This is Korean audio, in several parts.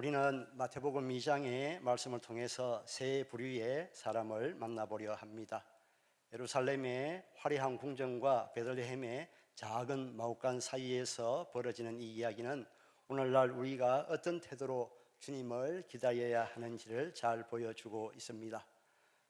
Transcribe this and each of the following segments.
우리는 마태복음 2장의 말씀을 통해서 세 부류의 사람을 만나보려 합니다. 예루살렘의 화려한 궁전과 베들레헴의 작은 마옥간 사이에서 벌어지는 이 이야기는 오늘날 우리가 어떤 태도로 주님을 기다려야 하는지를 잘 보여주고 있습니다.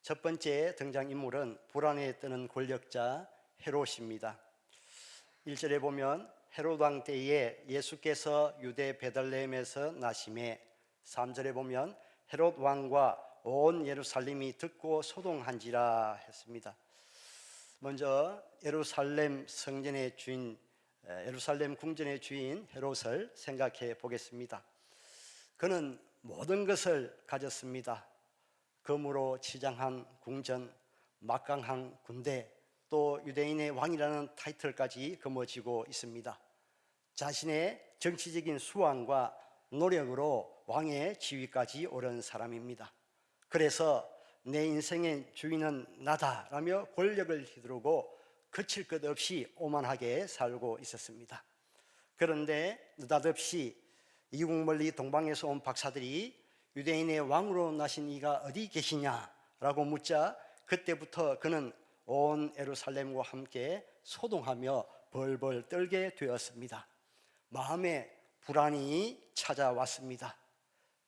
첫 번째 등장 인물은 불안에 뜨는 권력자 헤롯입니다. 1절에 보면 헤롯 왕 때에 예수께서 유대 베들레헴에서 나심에 3절에 보면 헤롯 왕과 온 예루살렘이 듣고 소동한지라 했습니다. 먼저 예루살렘 성전의 주인 예루살렘 궁전의 주인 헤롯을 생각해 보겠습니다. 그는 모든 것을 가졌습니다. 금으로 치장한 궁전, 막강한 군대, 또 유대인의 왕이라는 타이틀까지 거머쥐고 있습니다. 자신의 정치적인 수완과 노력으로 왕의 지위까지 오른 사람입니다. 그래서 내 인생의 주인은 나다라며 권력을 휘두르고 그칠 것 없이 오만하게 살고 있었습니다. 그런데 느닷없이 이국 멀리 동방에서 온 박사들이 유대인의 왕으로 나신 이가 어디 계시냐라고 묻자 그때부터 그는 온 에루살렘과 함께 소동하며 벌벌 떨게 되었습니다. 마음에 불안이 찾아왔습니다.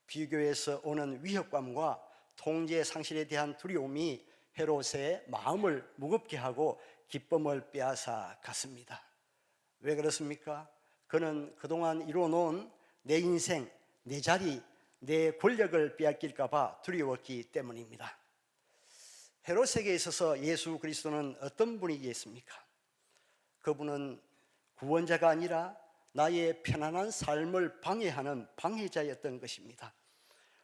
비교에서 오는 위협감과 통제 상실에 대한 두려움이 헤롯의 마음을 무겁게 하고 기쁨을 빼앗아 갔습니다. 왜 그렇습니까? 그는 그동안 이루어놓은 내 인생, 내 자리, 내 권력을 빼앗길까봐 두려웠기 때문입니다. 헤롯에게 있어서 예수 그리스도는 어떤 분이겠습니까? 그분은 구원자가 아니라 나의 편안한 삶을 방해하는 방해자였던 것입니다.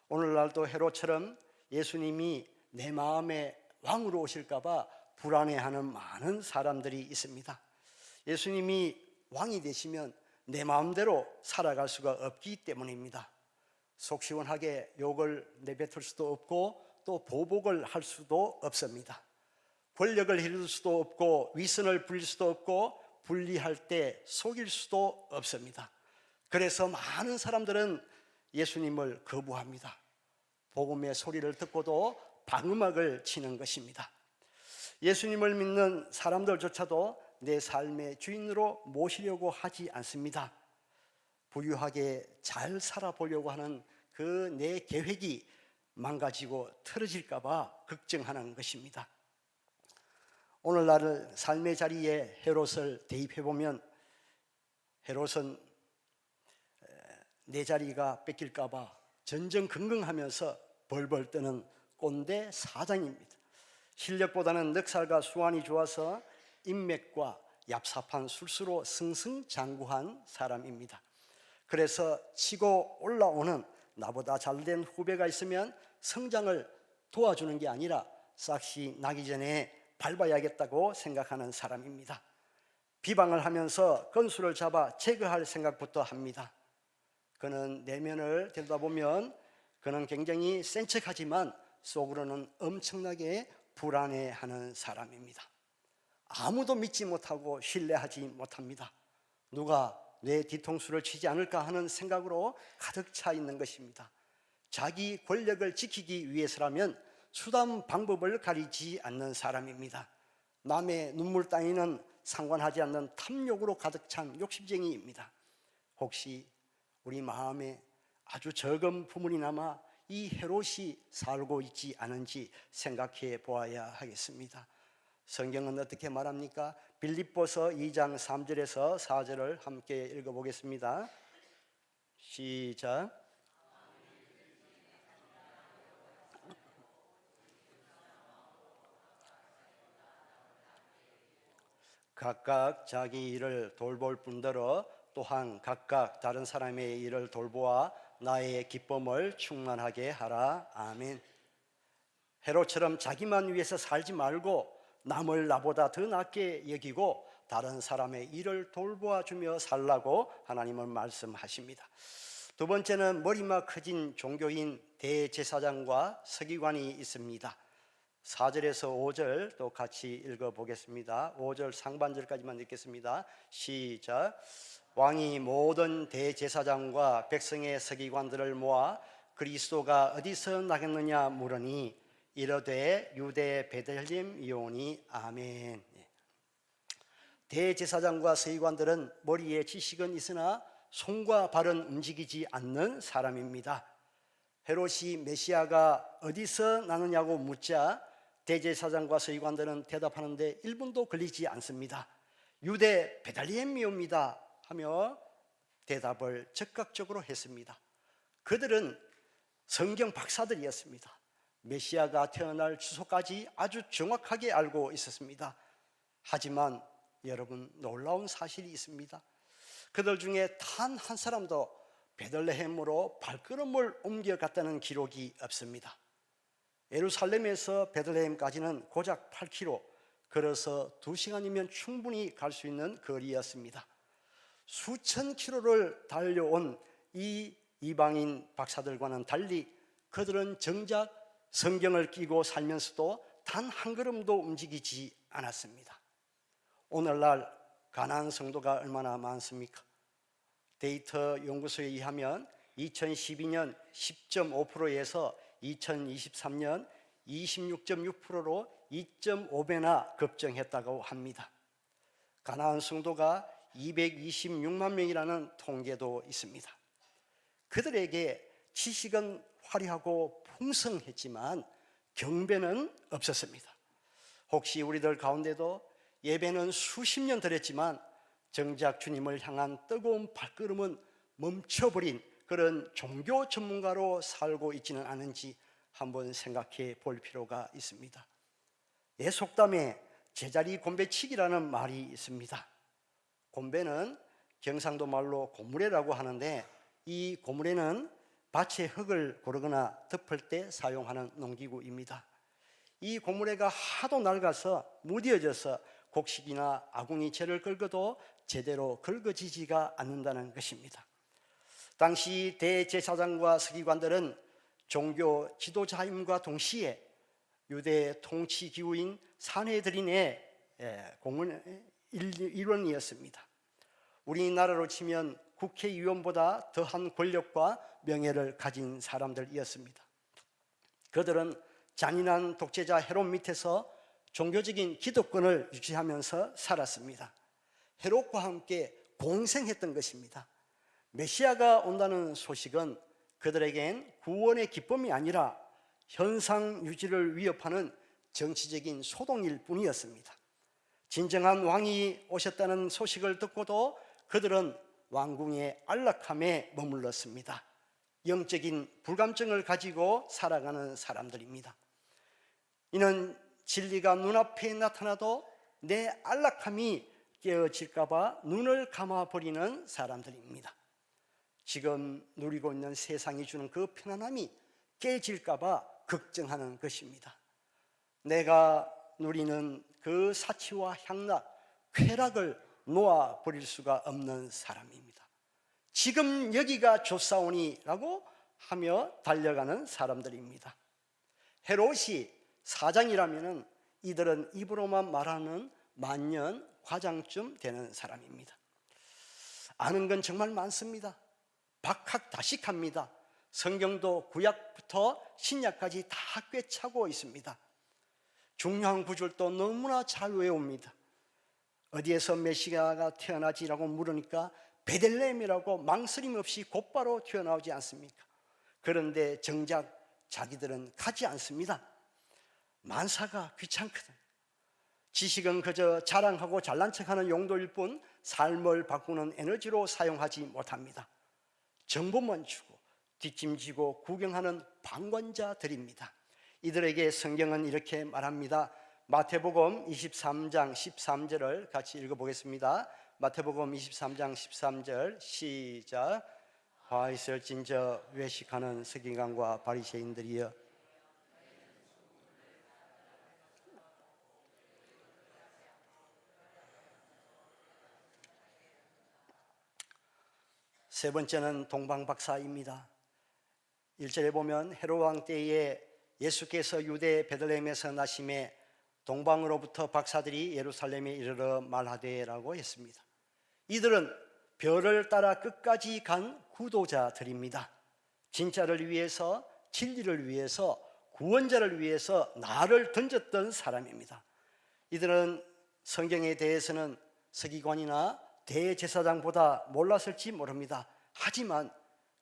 오늘날도 헤롯처럼 예수님이 내 마음에 왕으로 오실까봐 불안해하는 많은 사람들이 있습니다. 예수님이 왕이 되시면 내 마음대로 살아갈 수가 없기 때문입니다. 속 시원하게 욕을 내뱉을 수도 없고 또 보복을 할 수도 없습니다. 권력을 휘둘 수도 없고 위선을 부릴 수도 없고 분리할 때 속일 수도 없습니다. 그래서 많은 사람들은 예수님을 거부합니다. 복음의 소리를 듣고도 방음악을 치는 것입니다. 예수님을 믿는 사람들조차도 내 삶의 주인으로 모시려고 하지 않습니다. 부유하게 잘 살아보려고 하는 그 내 계획이 망가지고 틀어질까봐 걱정하는 것입니다. 오늘날 삶의 자리에 헤롯을 대입해 보면 헤롯은 내 자리가 뺏길까봐 전전긍긍하면서 벌벌 떠는 꼰대 사장입니다. 실력보다는 넉살과 수완이 좋아서 인맥과 얍삽한 술수로 승승장구한 사람입니다. 그래서 치고 올라오는 나보다 잘된 후배가 있으면 성장을 도와주는 게 아니라 싹시 나기 전에 밟아야겠다고 생각하는 사람입니다. 비방을 하면서 건수를 잡아 제거할 생각부터 합니다. 그는 내면을 들여다보면 그는 굉장히 센 척하지만 속으로는 엄청나게 불안해하는 사람입니다. 아무도 믿지 못하고 신뢰하지 못합니다. 누가 내 뒤통수를 치지 않을까 하는 생각으로 가득 차 있는 것입니다. 자기 권력을 지키기 위해서라면 수단 방법을 가리지 않는 사람입니다. 남의 눈물 따위는 상관하지 않는 탐욕으로 가득 찬 욕심쟁이입니다. 혹시 우리 마음에 아주 적은 부분이나마 이 헤롯이 살고 있지 않은지 생각해 보아야 하겠습니다. 성경은 어떻게 말합니까? 빌립보서 2장 3절에서 4절을 함께 읽어보겠습니다. 시작. 각각 자기 일을 돌볼 뿐더러 또한 각각 다른 사람의 일을 돌보아 나의 기쁨을 충만하게 하라. 아멘. 헤롯처럼 자기만 위해서 살지 말고 남을 나보다 더 낫게 여기고 다른 사람의 일을 돌보아 주며 살라고 하나님은 말씀하십니다. 두 번째는 머리만 커진 종교인 대제사장과 서기관이 있습니다. 4절에서 5절 또 같이 읽어 보겠습니다. 5절 상반절까지만 읽겠습니다. 시작. 왕이 모든 대제사장과 백성의 서기관들을 모아 그리스도가 어디서 나겠느냐 물으니 이르되 유대 베들레헴 이오니 아멘. 예. 대제사장과 서기관들은 머리에 지식은 있으나 손과 발은 움직이지 않는 사람입니다. 헤롯이 메시아가 어디서 나느냐고 묻자 대제사장과 서기관들은 대답하는데 1분도 걸리지 않습니다. 유대 베들레헴이옵니다 하며 대답을 적극적으로 했습니다. 그들은 성경 박사들이었습니다. 메시아가 태어날 주소까지 아주 정확하게 알고 있었습니다. 하지만 여러분 놀라운 사실이 있습니다. 그들 중에 단 한 사람도 베들레헴으로 발걸음을 옮겨갔다는 기록이 없습니다. 예루살렘에서 베들레헴까지는 고작 8km, 걸어서 2시간이면 충분히 갈 수 있는 거리였습니다. 수천 킬로를 달려온 이 이방인 박사들과는 달리 그들은 정작 성경을 끼고 살면서도 단 한 걸음도 움직이지 않았습니다. 오늘날 가난한 성도가 얼마나 많습니까? 데이터 연구소에 의하면 2012년 10.5%에서 2023년 26.6%로 2.5배나 급증했다고 합니다. 가나안 성도가 226만 명이라는 통계도 있습니다. 그들에게 지식은 화려하고 풍성했지만 경배는 없었습니다. 혹시 우리들 가운데도 예배는 수십 년 드렸지만 정작 주님을 향한 뜨거운 발걸음은 멈춰버린 그런 종교 전문가로 살고 있지는 않은지 한번 생각해 볼 필요가 있습니다. 예 속담에 제자리 곤배치기라는 말이 있습니다. 곤배는 경상도 말로 고무래라고 하는데 이 고무래는 밭에 흙을 고르거나 덮을 때 사용하는 농기구입니다. 이 고무래가 하도 낡아서 무뎌져서 곡식이나 아궁이 채를 긁어도 제대로 긁어지지가 않는다는 것입니다. 당시 대제사장과 서기관들은 종교 지도자임과 동시에 유대 통치 기구인 사내들인의 예, 공문 일원이었습니다. 우리나라로 치면 국회의원보다 더한 권력과 명예를 가진 사람들이었습니다. 그들은 잔인한 독재자 헤롯 밑에서 종교적인 기득권을 유지하면서 살았습니다. 헤롯과 함께 공생했던 것입니다. 메시아가 온다는 소식은 그들에겐 구원의 기쁨이 아니라 현상 유지를 위협하는 정치적인 소동일 뿐이었습니다. 진정한 왕이 오셨다는 소식을 듣고도 그들은 왕궁의 안락함에 머물렀습니다. 영적인 불감증을 가지고 살아가는 사람들입니다. 이는 진리가 눈앞에 나타나도 내 안락함이 깨어질까봐 눈을 감아버리는 사람들입니다. 지금 누리고 있는 세상이 주는 그 편안함이 깨질까봐 걱정하는 것입니다. 내가 누리는 그 사치와 향락, 쾌락을 놓아 버릴 수가 없는 사람입니다. 지금 여기가 좋사오니라고 하며 달려가는 사람들입니다. 헤롯이 사장이라면 이들은 입으로만 말하는 만년 과장쯤 되는 사람입니다. 아는 건 정말 많습니다. 박학다식합니다. 성경도 구약부터 신약까지 다 꿰차고 있습니다. 중요한 구절도 너무나 잘 외웁니다. 어디에서 메시아가 태어나지라고 물으니까 베들레헴이라고 망설임 없이 곧바로 튀어나오지 않습니까? 그런데 정작 자기들은 가지 않습니다. 만사가 귀찮거든. 지식은 그저 자랑하고 잘난 척하는 용도일 뿐 삶을 바꾸는 에너지로 사용하지 못합니다. 정보만 주고 뒷짐지고 구경하는 방관자들입니다. 이들에게 성경은 이렇게 말합니다. 마태복음 23장 13절을 같이 읽어보겠습니다. 마태복음 23장 13절 시작. 화 있을진저 외식하는 서기관과 바리새인들이여 세 번째는 동방박사입니다. 1절에 보면 헤롯 왕 때에 예수께서 유대 베들레헴에서 나심에 동방으로부터 박사들이 예루살렘에 이르러 말하되라고 했습니다. 이들은 별을 따라 끝까지 간 구도자들입니다. 진짜를 위해서 진리를 위해서 구원자를 위해서 나를 던졌던 사람입니다. 이들은 성경에 대해서는 서기관이나 대제사장보다 몰랐을지 모릅니다. 하지만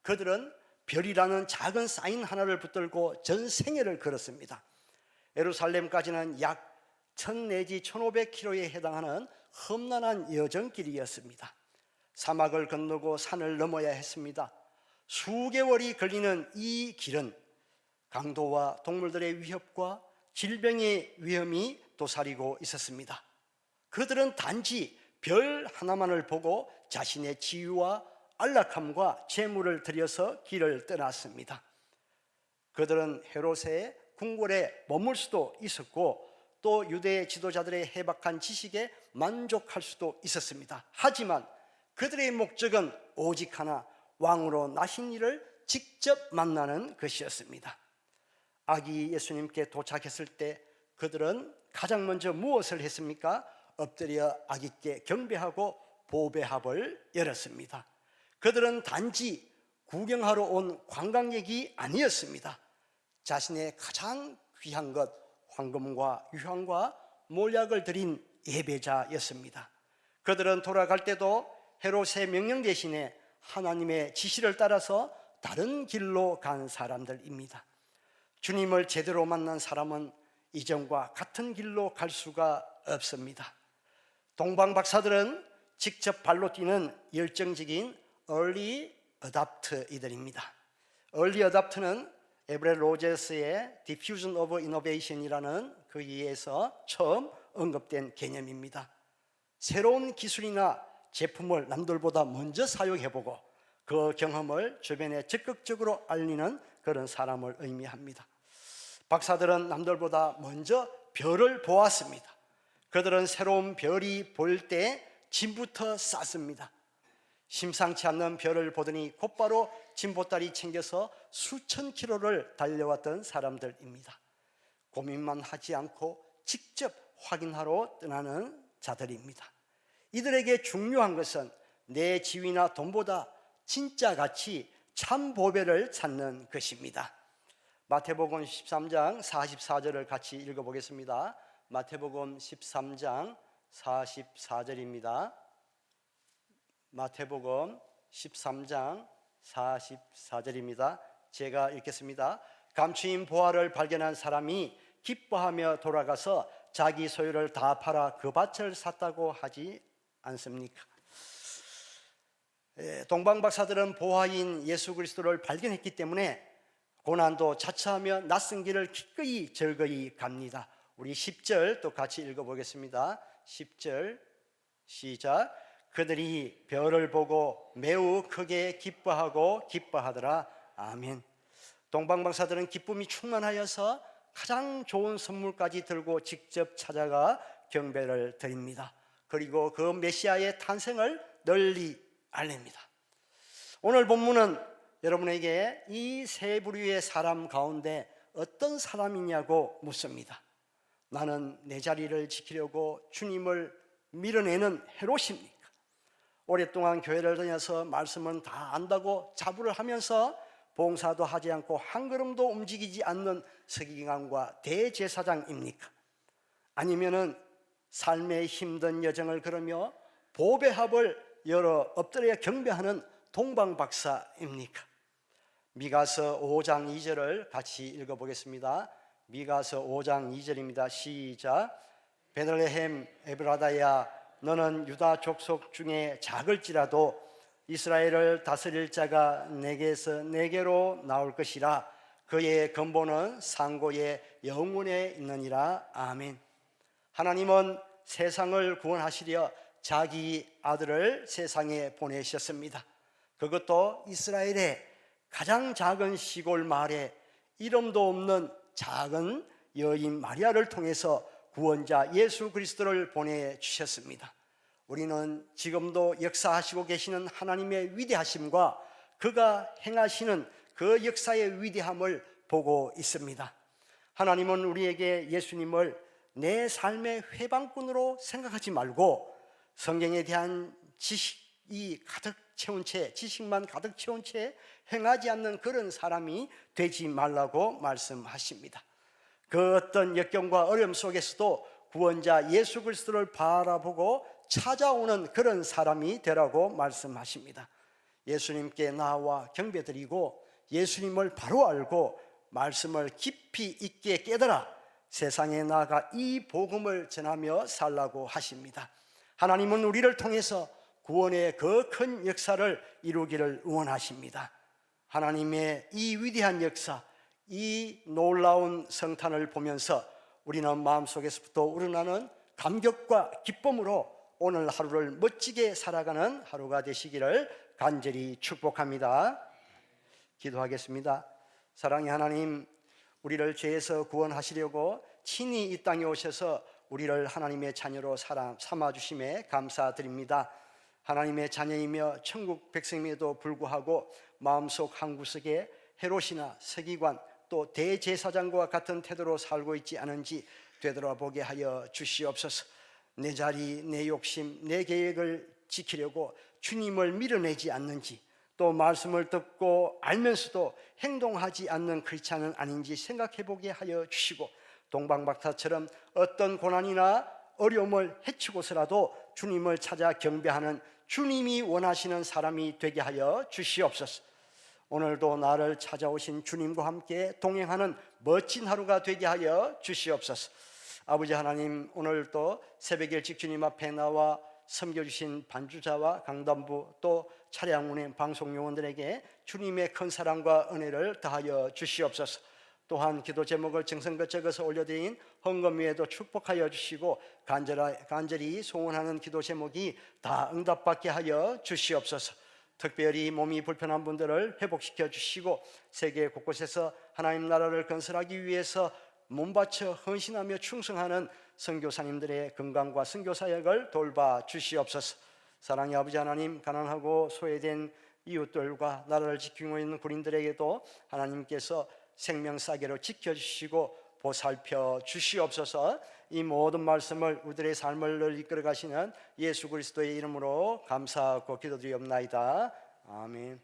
그들은 별이라는 작은 사인 하나를 붙들고 전 생애를 걸었습니다. 예루살렘까지는 약 1000 내지 1500km에 해당하는 험난한 여정길이었습니다. 사막을 건너고 산을 넘어야 했습니다. 수개월이 걸리는 이 길은 강도와 동물들의 위협과 질병의 위험이 도사리고 있었습니다. 그들은 단지 별 하나만을 보고 자신의 지위와 안락함과 재물을 들여서 길을 떠났습니다. 그들은 헤롯의 궁궐에 머물 수도 있었고 또 유대 지도자들의 해박한 지식에 만족할 수도 있었습니다. 하지만 그들의 목적은 오직 하나 왕으로 나신 이를 직접 만나는 것이었습니다. 아기 예수님께 도착했을 때 그들은 가장 먼저 무엇을 했습니까? 엎드려 아기께 경배하고 보배합을 열었습니다. 그들은 단지 구경하러 온 관광객이 아니었습니다. 자신의 가장 귀한 것, 황금과 유황과 몰약을 드린 예배자였습니다. 그들은 돌아갈 때도 헤롯의 명령 대신에 하나님의 지시를 따라서 다른 길로 간 사람들입니다. 주님을 제대로 만난 사람은 이전과 같은 길로 갈 수가 없습니다. 동방 박사들은 직접 발로 뛰는 열정적인 early adapt이들입니다. early adapt는 에브레 로제스의 diffusion of innovation이라는 거기에서 처음 언급된 개념입니다. 새로운 기술이나 제품을 남들보다 먼저 사용해보고 그 경험을 주변에 적극적으로 알리는 그런 사람을 의미합니다. 박사들은 남들보다 먼저 별을 보았습니다. 그들은 새로운 별이 보일 때 짐부터 쌌습니다. 심상치 않는 별을 보더니 곧바로 짐보따리 챙겨서 수천 킬로를 달려왔던 사람들입니다. 고민만 하지 않고 직접 확인하러 떠나는 자들입니다. 이들에게 중요한 것은 내 지위나 돈보다 진짜 가치 참 보배를 찾는 것입니다. 마태복음 13장 44절을 같이 읽어보겠습니다. 마태복음 13장 44절입니다. 마태복음 13장 44절입니다. 제가 읽겠습니다. 감추인 보화를 발견한 사람이 기뻐하며 돌아가서 자기 소유를 다 팔아 그 밭을 샀다고 하지 않습니까? 예, 동방 박사들은 보화인 예수 그리스도를 발견했기 때문에 고난도 자처하며 낯선 길을 기꺼이 즐거이 갑니다. 우리 10절 또 같이 읽어보겠습니다. 10절 시작. 그들이 별을 보고 매우 크게 기뻐하고 기뻐하더라. 아멘. 동방방사들은 기쁨이 충만하여서 가장 좋은 선물까지 들고 직접 찾아가 경배를 드립니다. 그리고 그 메시아의 탄생을 널리 알립니다. 오늘 본문은 여러분에게 이 세 부류의 사람 가운데 어떤 사람이냐고 묻습니다. 나는 내 자리를 지키려고 주님을 밀어내는 헤롯입니까? 오랫동안 교회를 다녀서 말씀은 다 안다고 자부를 하면서 봉사도 하지 않고 한 걸음도 움직이지 않는 서기관과 대제사장입니까? 아니면은 삶의 힘든 여정을 걸으며 보배합을 열어 엎드려 경배하는 동방박사입니까? 미가서 5장 2절을 같이 읽어보겠습니다. 미가서 5장 2절입니다. 시작. 베들레헴 에브라다야 너는 유다 족속 중에 작을지라도 이스라엘을 다스릴 자가 내게서 내게로 나올 것이라 그의 근본은 상고의 영혼에 있느니라 아멘. 하나님은 세상을 구원하시려 자기 아들을 세상에 보내셨습니다. 그것도 이스라엘의 가장 작은 시골 마을에 이름도 없는 작은 여인 마리아를 통해서 구원자 예수 그리스도를 보내주셨습니다. 우리는 지금도 역사하시고 계시는 하나님의 위대하심과 그가 행하시는 그 역사의 위대함을 보고 있습니다. 하나님은 우리에게 예수님을 내 삶의 회방꾼으로 생각하지 말고 성경에 대한 지식 이 가득 채운 채 지식만 가득 채운 채 행하지 않는 그런 사람이 되지 말라고 말씀하십니다. 그 어떤 역경과 어려움 속에서도 구원자 예수 그리스도를 바라보고 찾아오는 그런 사람이 되라고 말씀하십니다. 예수님께 나와 경배드리고 예수님을 바로 알고 말씀을 깊이 있게 깨달아 세상에 나가 이 복음을 전하며 살라고 하십니다. 하나님은 우리를 통해서 구원의 그 큰 역사를 이루기를 원하십니다. 하나님의 이 위대한 역사, 이 놀라운 성탄을 보면서 우리는 마음속에서부터 우러나는 감격과 기쁨으로 오늘 하루를 멋지게 살아가는 하루가 되시기를 간절히 축복합니다. 기도하겠습니다. 사랑의 하나님, 우리를 죄에서 구원하시려고 친히 이 땅에 오셔서 우리를 하나님의 자녀로 삼아 주심에 감사드립니다. 하나님의 자녀이며 천국 백성임에도 불구하고 마음속 한 구석에 헤롯이나 서기관 또 대제사장과 같은 태도로 살고 있지 않은지 되돌아보게 하여 주시옵소서. 내 자리, 내 욕심, 내 계획을 지키려고 주님을 밀어내지 않는지 또 말씀을 듣고 알면서도 행동하지 않는 크리스찬은 아닌지 생각해 보게 하여 주시고 동방박사처럼 어떤 고난이나 어려움을 헤치고서라도 주님을 찾아 경배하는 주님이 원하시는 사람이 되게 하여 주시옵소서. 오늘도 나를 찾아오신 주님과 함께 동행하는 멋진 하루가 되게 하여 주시옵소서. 아버지 하나님 오늘도 새벽 일찍 주님 앞에 나와 섬겨주신 반주자와 강단부 또 차량 운행 방송 요원들에게 주님의 큰 사랑과 은혜를 더하여 주시옵소서. 또한 기도 제목을 정성껏 적어서 올려드린 헌금 위에도 축복하여 주시고 간절히 소원하는 기도 제목이 다 응답받게 하여 주시옵소서. 특별히 몸이 불편한 분들을 회복시켜 주시고 세계 곳곳에서 하나님 나라를 건설하기 위해서 몸바쳐 헌신하며 충성하는 선교사님들의 건강과 선교 사역을 돌봐 주시옵소서. 사랑의 아버지 하나님 가난하고 소외된 이웃들과 나라를 지키고 있는 군인들에게도 하나님께서 생명 싸게로 지켜주시고 보살펴 주시옵소서. 이 모든 말씀을 우리들의 삶을 이끌어 가시는 예수 그리스도의 이름으로 감사하고 기도드리옵나이다. 아멘.